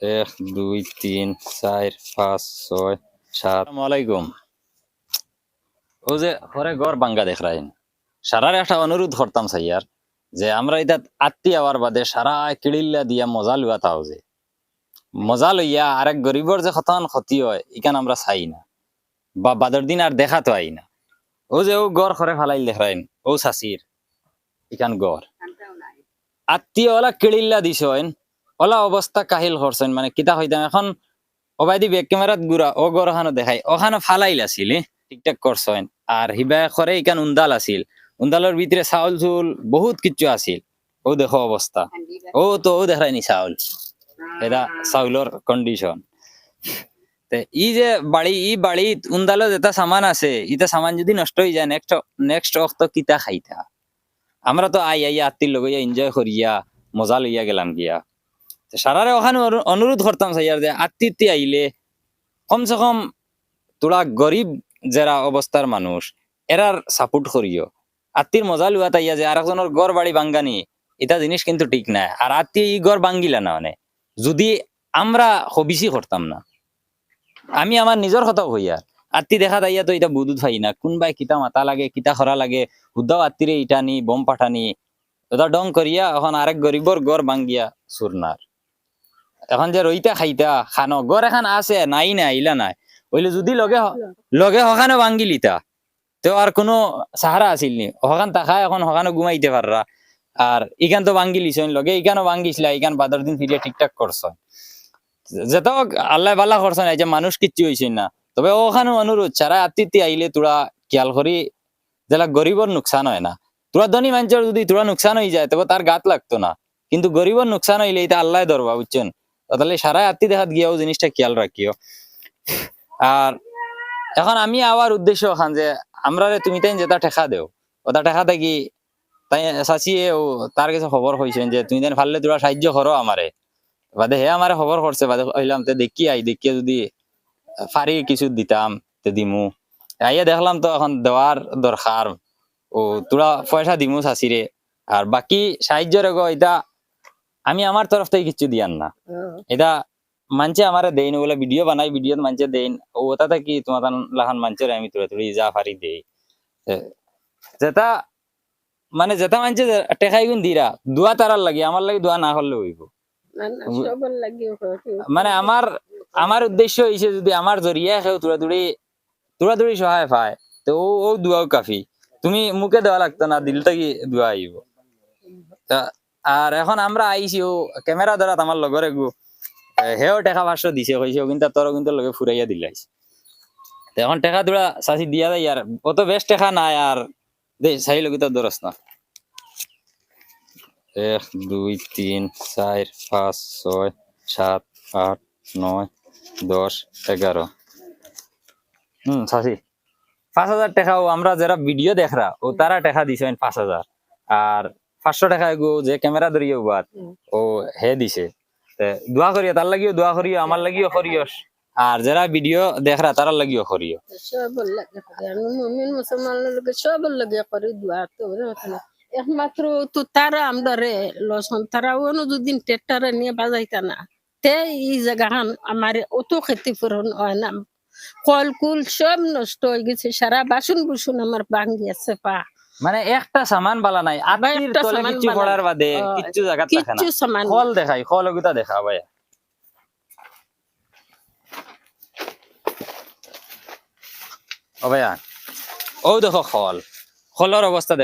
এক দুই তিন চার পাঁচ ছয় সাত আলাইকুম ও যে ঘরে ঘর বাঙ্গা দেখ রাইন সারার একটা অনুরোধ করতাম সাইয়ার যে আমরা এটা আত্মি আওয়ার বাদে সারা কিড়িল্লা দিয়া মজা লুয়া তাও যে মজা লইয়া আরেক গরিবর যে কতন ক্ষতি হয় ইখান আমরা চাই না বা বাদর দিন আর দেখা তো আই না ও যে ও গড় ঘরে ফালাই দেখরাইন ও শাসির ইখান গড় আত্মীয় ওলা কিড়িল্লা দিছ ওলা অবস্থা কাহিল করছেন মানে কিতা হইতাম এখন ওবাইদি বেক ক্যামেরাত গুড়া ও ওখানে দেখাই। ওখানে ফালাইল আছিল ঠিকঠাক করছেন আর হিবা করে ইকান উন্দাল আছিল। উন্দালের ভিতরে চাউল চুল, বহুত কিছু আছিল। ও দেখো অবস্থা ও তো ও দেখায়নি চাউল। এটা চাউলর কন্ডিশন ই যে বাড়ি ই বাড়িত উন্দালত এটা সামান আছে, ইটা সামান যদি নষ্ট হয়ে যায় নেক্সট নেক্সট অক্ত কিতা খাইতা। আমরা তো আই আই আত্মীর লগাইয়া এনজয় করিয়া মজা লইয়া গেলাম গিয়া। সারারে ওখানে অনু- অনুরোধ করতাম সাইয়ার যে আত্মীয়তে আইলে কমসে কম তোরা গরিব যারা অবস্থার মানুষ এরার সাপোর্ট করিও আত্মীর মজা লুয়া তাইয়া যে আর একজনের গড় বাড়ি বাঙ্গানি এটা জিনিস কিন্তু ঠিক নাই। আর আত্মীয় ই গড় বাঙ্গিলা না মানে। যদি আমরা হবিসি করতাম না। আমি আমার নিজের কথাও হইয়া আত্মি দেখা তাইয়া তো এটা বুধুত পাই না। কোনবাই কিতা মাথা লাগে কিতা খরা লাগে হুদাও আত্মীরে ইটা নি, বম পাঠানি ওটা ডং করিয়া এখন আরেক গরিবর গড় বাঙ্গিয়া সুরনার এখন যে রইতা খাইতা খানো গড় এখন আছে নাই না ইলা নাই। বইলে যদি লগে লগে হখানো বাঙ্গিলিতা তো আর কোনো সাহারা আছিল নি? হকান তাকা এখন হকানো ঘুমাইতে পাররা আর ইখান তো বাঙ্গিলিছ লগে ইখানো বাঙ্গিছিলা ইখান বাদর দিন ফিরিয়ে ঠিকঠাক করছ যেত আল্লাহ বালা করছ না যে মানুষ কিচ্ছু হয়েছে না। তবে ওখানে অনুরোধ ছাড়া আতিথি আইলে তোরা খেয়াল করি যেটা গরিবর নোকসান হয় না। তোরা ধনী মানুষের যদি তোরা নোকসান হয়ে যায় তবে তার গাত লাগতো না। কিন্তু গরিবর নোকসান হইলে এটা আল্লাহ ধরবা বুঝছেন তাহলে সারা আত্মি দেখাত গিয়াও জিনিসটা খেয়াল রাখিও। আর এখন আমি আওয়ার উদ্দেশ্য ওখান যে আমরা রে তুমি তাই যেটা ঠেকা দেও। ওটা ঠেকা থাকি তাই চাচিয়ে তার কাছে খবর হয়েছেন যে, তুমি তাই ফাললে তোরা সাহায্য করো আমারে বাদে হে আমারে খবর করছে বাদে কইলাম তে দেখি আই দেখিয়ে যদি ফারি কিছু দিতাম তে দিমু। আইয়া দেখলাম তো এখন দেওয়ার দরকার ও তোরা পয়সা দিমু চাচিরে আর বাকি সাহায্য রেগো এটা আমি আমার তরফ থেকে কিছু দিয়ান না। এটা মানছে আমারে দেইন ওগুলা ভিডিও বানাই ভিডিও মানছে দেইন। ও ওটা কি তোমার লাহান মানছে আমি তোরা তুই যা ফারি দেই। যেটা মানে যেটা মানছে টেকাই গুণ দিরা। দোয়া তারার লাগে আমার লাগে দোয়া না করলে হইব। মানে আমার আমার উদ্দেশ্য হইছে যদি আমার জরিয়া কেউ তোরা তুড়ি তোরা তুড়ি সহায় পায় তো ও ও দুয়াও কাফি। তুমি মুখে দেওয়া লাগতো না দিল থেকে দোয়া আইব তা- আর এখন আমরা আইছি, ও ক্যামেরা দ্বারা আমার লগরে গু হেও টেকা পাঁচশো দিছে কইছে কিন্তু তোর কিন্তু লগে ফুরাইয়া দিলাইছে এখন টেকা তোরা চাষি দিয়া দেয় আর অত বেশ টেকা নাই আর দে চাই লগে তো দরস না। এক, দুই, তিন চার পাঁচ, ছয়, সাত আট নয় দশ এগারো হম চাষি পাঁচ হাজার টাকাও, আমরা যারা ভিডিও দেখরা ও তারা টাকা দিছেন পাঁচ হাজার আর পাঁচশো টাকা গো যে ক্যামেরা ধরিয়ে বাদ ও হে দিছে। দোয়া করিও তার লাগিও দোয়া করিও আমার লাগিও করিও আর যারা ভিডিও দেখরা তার লাগিও করিও সবার লাগে আমি মুমিন মুসলমানের লগে সবার লগে করে দোয়া তো একমাত্র তো তারা আমরা রে লসন তারা অনুদিন টেটারে নিয়ে বাজাইতা না তে এই জায়গাখান আমার অত ক্ষতিপূরণ হয় না। কল কুল সব নষ্ট হয়ে গেছে। সারা বাসন বুসুন আমার ভাঙ্গি আছে পা। মানে একটা সামান বালা নাই আত্মীর একটা তলে সামান কিচ্ছু পড়ার বাদে কিচ্ছু জায়গা থাকে না। সমান। ফল দেখাই ফল ওগুতা দেখা ভাইয়া। ও ভাইয়া ও দেখো খল খলের অবস্থা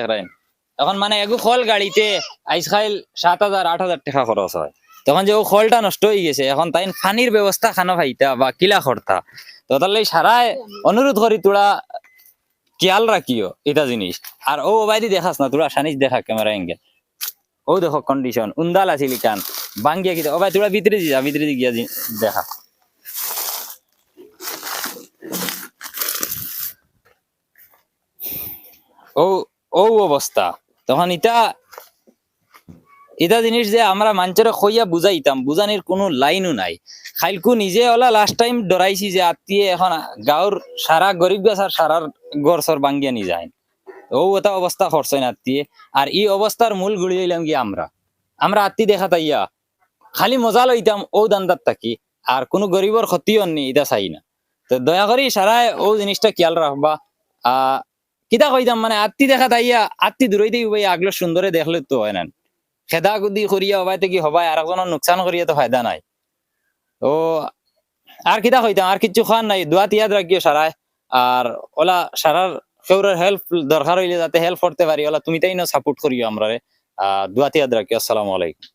এখন মানে এগু খল গাড়িতে আইস খাইল সাত হাজার আট হাজার টাকা খরচ হয়। তখন যে ও খলটা নষ্ট হয়ে গেছে এখন তাই পানির ব্যবস্থা খানো ভাইতা বা কিলা খরতা তো তাহলে সারায় অনুরোধ করি তোরা খেয়াল রাখিও, এটা জিনিস। আর ও বাইরে দেখাস না, তোরা সানিস দেখা ক্যামেরা এঙ্গেল ও দেখো কন্ডিশন উন্দাল আছিল কান বাঙ্গিয়া কিতা ও ভাই, তোরা ভিতরে যা, ভিতরে গিয়া দেখা। ও ও অবস্থা। তখন ইটা এটা জিনিস যে আমরা মানুষের খইয়া বুঝাইতাম, বুঝানির কোনো লাইনও নাই। খাইলকু নিজে ওলা লাস্ট টাইম ডরাইছি যে আত্মীয় এখন গাঁর সারা গরিব গাছ আর সারার গড় সর বাঙ্গিয়া নি যায়। ও এটা অবস্থা করছে না আত্মীয়। আর এই অবস্থার মূল গুড়ি হইলাম কি আমরা। আমরা আত্মী দেখা তাইয়া খালি মজা লইতাম ও দান্দার থাকি। আর কোনো গরিবর ক্ষতিও নি এটা চাই না। তো দয়া করি সারায় ও জিনিসটা খেয়াল রাখবা আহ, কিতা কইতাম মানে আত্মি দেখা তাইয়া আত্মি দূরই দিই ভাই আগলো সুন্দরে দেখলে তো হয় না। খেদা গুদি করিয়া হবাই থেকে হবাই? আর একজনের নোকসান করিয়া তো ফায়দা নাই। তো আর কিতা কইতাম আর কিছু খান নাই। দোয়া তিয়াদ রাখিও সারায় আর ওলা সারার কেউরের হেল্প দরকার হইলে যাতে হেল্প করতে পারি ওলা তুমি তাই না সাপোর্ট করিও আমরা আহ দোয়া তিয়াদ রাখিও আসসালামু আলাইকুম।